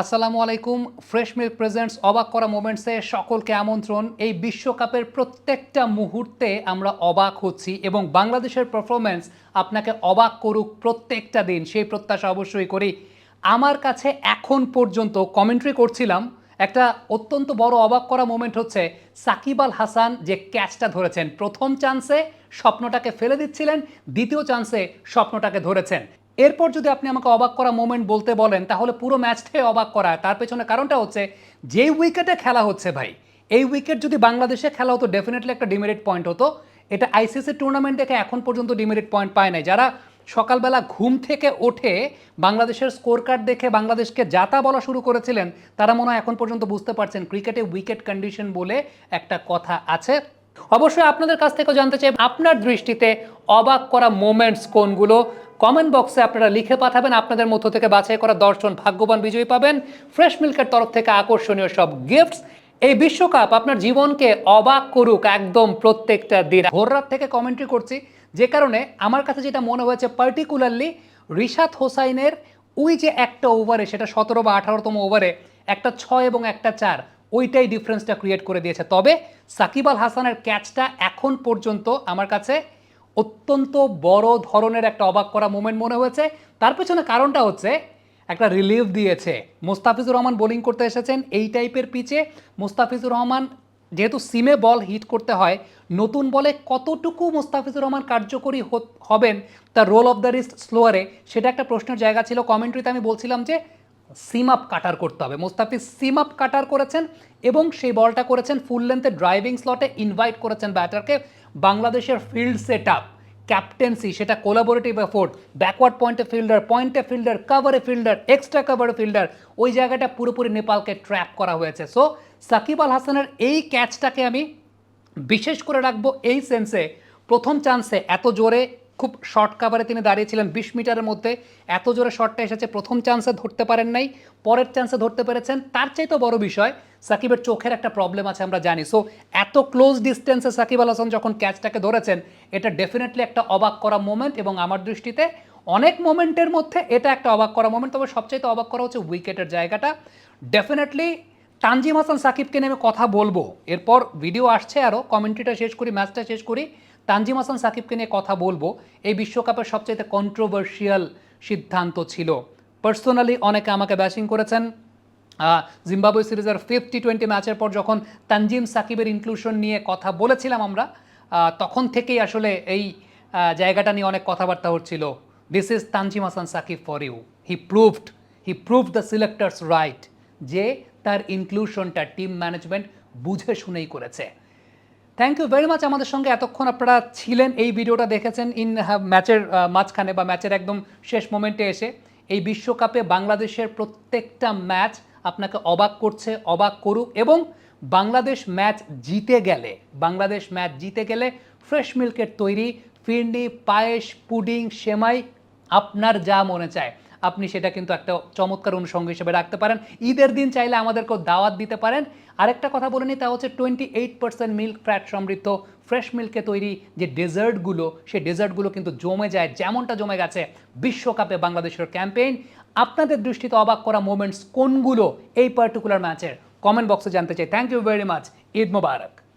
আসসালামু আলাইকুম। Fresh milk presents অবাক করা মোমেন্টসে সকলকে আমন্ত্রণ। এই বিশ্বকাপের প্রত্যেকটা মুহূর্তে আমরা অবাক হচ্ছি এবং বাংলাদেশের পারফরমেন্স আপনাকে অবাক করুক প্রত্যেকটা দিন। সেই প্রত্যাশা অবশ্যই করি। আমার কাছে এখন পর্যন্ত কমেন্ট্রি করছিলাম। একটা অত্যন্ত বড় অবাক করা মোমেন্ট হচ্ছে সাকিব আল হাসান যে ক্যাচটা ধরেছেন। প্রথম চান্সে স্বপ্নটাকে ফেলে দিচ্ছিলেন, দ্বিতীয় চান্সে স্বপ্নটাকে ধরেছেন। এরপর যদি আপনি আমাকে অবাক করা মোমেন্ট বলতে বলেন, তাহলে পুরো ম্যাচটাই অবাক করা। তার পেছনে কারণটা হচ্ছে, যেই উইকেটে খেলা হচ্ছে ভাই, এই উইকেট যদি বাংলাদেশে খেলা হতো ডেফিনেটলি একটা ডিমেরিট পয়েন্ট হতো। এটা আইসিসি টুর্নামেন্ট দেখে এখন পর্যন্ত ডিমেরিট পয়েন্ট পায় নাই। যারা সকালবেলা ঘুম থেকে ওঠে, বাংলাদেশের স্কোর কার্ড দেখে বাংলাদেশকে যাতা বলা শুরু করেছিলেন, তারা মনে হয় এখন পর্যন্ত বুঝতে পারছেন ক্রিকেটে উইকেট কন্ডিশন বলে একটা কথা আছে। অবশ্যই আপনাদের কাছ থেকেও জানতে চাই, আপনার দৃষ্টিতে অবাক করা মোমেন্টস কোনগুলো? কমেন্ট বক্সে আপনারা লিখে পাঠাবেন। আপনাদের মধ্য থেকে বাছাই করা দর্শন ভাগ্যবান বিজয়ী পাবেন। ফ্রেশ মিল্কের তরফ থেকে আকর্ষণীয় সব গিফটস এই বিশ্বকাপ আপনার জীবনকে অবাক করুক একদম প্রত্যেকটা দিন। ভোর রাত থেকে কমেন্ট্রি করছি। যে কারণে আমার কাছে যেটা মনে হয়েছে পার্টিকুলারলি রিশাদ হোসাইনের, ওই যে একটা ওভারে সেটা সতেরো বা আঠারোতম ওভারে একটা ছয় এবং একটা চার, ওইটাই ডিফারেন্সটা ক্রিয়েট করে দিয়েছে। তবে সাকিব আল হাসানের ক্যাচটা এখন পর্যন্ত আমার কাছে অত্যন্ত বড় ধরনের একটা অবাক করা মোমেন্ট মনে হয়েছে। তার পেছনে কারণটা হচ্ছে, একটা রিলিফ দিয়েছে। মুস্তাফিজুর রহমান বোলিং করতে এসেছেন এই টাইপের পিচে মুস্তাফিজুর রহমান যেহেতু সিমে বল হিট করতে হয়, নতুন বলে কতটুকু মুস্তাফিজুর রহমান কার্যকরী হবেন, তার রোল অফ দ্য রিস্ট স্লোয়ারে সেটা একটা প্রশ্নের জায়গা ছিল। কমেন্ট্রিতে আমি বলছিলাম যে সিম আপ কাটার করতে হবে। মুস্তাফিজ সিম আপ কাটার করেছেন এবং সেই বলটা করেছেন ফুল লেন্থে ড্রাইভিং স্লটে ইনভাইট করেছেন ব্যাটারকে। বাংলাদেশের ফিল্ড সেট আপ ক্যাপ্টেন্সি সেটা কোলাবোরেটিভ এফোর্ট ব্যাকওয়ার্ড পয়েন্টে ফিল্ডার পয়েন্টে ফিল্ডার কাভারে ফিল্ডার এক্সট্রা কাভারে ফিল্ডার ওই জায়গাটা পুরোপুরি নেপালকে ট্র্যাপ করা হয়েছে। সো সাকিব আল হাসানের এই ক্যাচটাকে আমি বিশেষ করে রাখব এই সেন্সে প্রথম চান্সে এত জোরে খুব শর্ট কাভারে তিনি দাঁড়িয়েছিলেন। বিশ মিটারের মধ্যে এত জোরে শটটা এসেছে, প্রথম চান্সে ধরতে পারেন নাই, পরের চান্সে ধরতে পেরেছেন। তার চাইতে বড় বিষয়, সাকিবের চোখের একটা প্রবলেম আছে আমরা জানি। সো এত ক্লোজ ডিস্টেন্সে সাকিব আল হাসান যখন ক্যাচটাকে ধরেছেন, এটা ডেফিনেটলি একটা অবাক করা মোমেন্ট এবং আমার দৃষ্টিতে অনেক মোমেন্টের মধ্যে এটা একটা অবাক করা মোমেন্ট তবে সবচাইতে অবাক করা হচ্ছে উইকেটের জায়গাটা। ডেফিনেটলি তানজিম হাসান সাকিবকে নিয়ে কথা বলব। এরপর ভিডিও আসছে আরও কমেন্ট্রিটা শেষ করি ম্যাচটা শেষ করি। তানজিম হাসান সাকিবকে নিয়ে কথা বলব। এই বিশ্বকাপের সবচাইতে কন্ট্রোভার্সিয়াল সিদ্ধান্ত ছিল। পার্সোনালি অনেকে আমাকে ব্যাশিং করেছেন। জিম্বাবুয়ে সিরিজের ফিফটি টোয়েন্টি ম্যাচের পর যখন তানজিম সাকিবের ইনক্লুশন নিয়ে কথা বলেছিলাম আমরা তখন থেকেই আসলে এই জায়গাটা নিয়ে অনেক কথাবার্তা হচ্ছিল। This is Tanzim Hasan Sakib for you he proved he prove the selectors right যে তার ইনক্লুশনটা টিম ম্যানেজমেন্ট বুঝে শুনেই করেছে। থ্যাংক ইউ ভেরি মাচ আমাদের সঙ্গে এতক্ষণ আপনারা ছিলেন। এই ভিডিওটা দেখেছেন ইন ম্যাচের মাঝখানে বা ম্যাচের একদম শেষ মোমেন্টে এসে। এই বিশ্বকাপে বাংলাদেশের প্রত্যেকটা ম্যাচ আপনাকে অবাক করছে, অবাক করুক এবং বাংলাদেশ ম্যাচ জিতে গেলে, বাংলাদেশ ম্যাচ জিতে গেলে ফ্রেশ মিল্কের তৈরি, ফিরনি, পায়েস, পুডিং, সেমাই আপনার যা মনে চায়। আপনি সেটা কিন্তু একটা চমৎকার অনুষঙ্গ হিসেবে রাখতে পারেন। ঈদের দিন চাইলে আমাদেরকেও দাওয়াত দিতে পারেন। আরেকটা কথা বলে নিই, তা হচ্ছে twenty eight percent milk fat সমৃদ্ধ ফ্রেশ মিল্কে তৈরি যে ডেজার্টগুলো সেই ডেজার্টগুলো কিন্তু জমে যায়, যেমনটা জমে গেছে বিশ্বকাপে বাংলাদেশের ক্যাম্পেইন আপনাদের দৃষ্টিতে অবাক করা মোমেন্টস কোনগুলো এই পার্টিকুলার ম্যাচের কমেন্ট বক্সে জানতে চাই। Thank you very much Eid Mobarak.